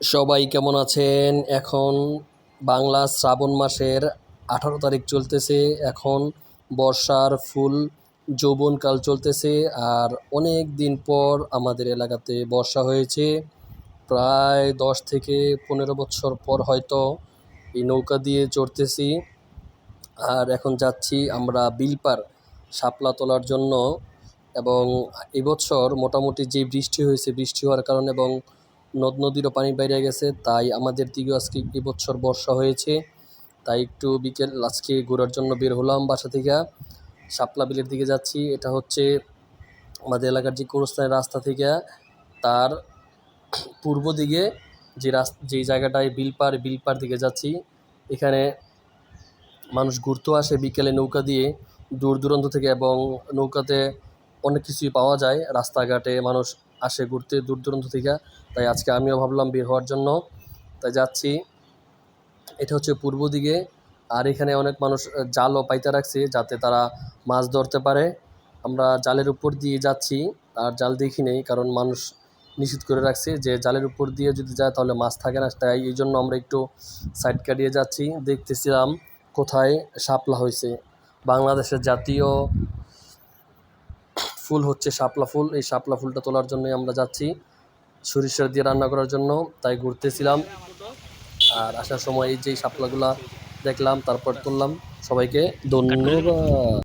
সবাই কেমন আছেন? এখন বাংলা শ্রাবণ মাসের আঠারো তারিখ চলতেছে। এখন বর্ষার ফুল যৌবনকাল চলতেছে আর অনেক দিন পর আমাদের এলাকাতে বর্ষা হয়েছে। প্রায় দশ থেকে পনেরো বছর পর হয়তো এই নৌকা দিয়ে চড়তেছি। আর এখন যাচ্ছি আমরা বিলপার শাপলা তোলার জন্য এবং এবছর মোটামুটি যে বৃষ্টি হয়েছে, বৃষ্টি হওয়ার কারণে এবং নদ নদীরও পানি বাইরে গেছে। তাই আমাদের দিকেও আজকে এবছর বর্ষা হয়েছে। তাই একটু বিকেল আজকে ঘোরার জন্য বের হলাম বাসা থেকে। শাপলা বিলের দিকে যাচ্ছি। এটা হচ্ছে আমাদের এলাকার যে কোরস্থানের রাস্তা থেকে, তার পূর্ব দিকে যে রাস্তা যেই জায়গাটায় বিলপার বিলপার দিকে যাচ্ছি। এখানে মানুষ ঘুরতেও আসে বিকেলে নৌকা দিয়ে। দূর দূরান্ত থেকে এবং নৌকাতে অনেক কিছুই পাওয়া যায়। রাস্তাঘাটে মানুষ আসে ঘুরতে দূর দূরান্ত থেকে। তাই আজকে আমিও ভাবলাম বের হওয়ার জন্য। তাই যাচ্ছি। এটা হচ্ছে পূর্ব দিকে। আর এখানে অনেক মানুষ জালও পাইতে রাখছে যাতে তারা মাছ ধরতে পারে। আমরা জালের উপর দিয়ে যাচ্ছি। আর জাল দেখি নেই, কারণ মানুষ নিষেধ করে রাখছে যে জালের উপর দিয়ে যদি যায় তাহলে মাছ থাকে না। তাই এই জন্য আমরা একটু সাইড কাটিয়ে যাচ্ছি। দেখতেছিলাম কোথায় শাপলা হয়েছে। বাংলাদেশের জাতীয় ফুল হচ্ছে শাপলা ফুল। এই শাপলা ফুলটা তোলার জন্যই আমরা যাচ্ছি। সরিষার দিয়ে রান্না করার জন্য তাই ঘুরতেছিলাম। আর আসার সময় এই যে শাপলাগুলা দেখলাম তারপর তুললাম। সবাইকে ধন্যবাদ।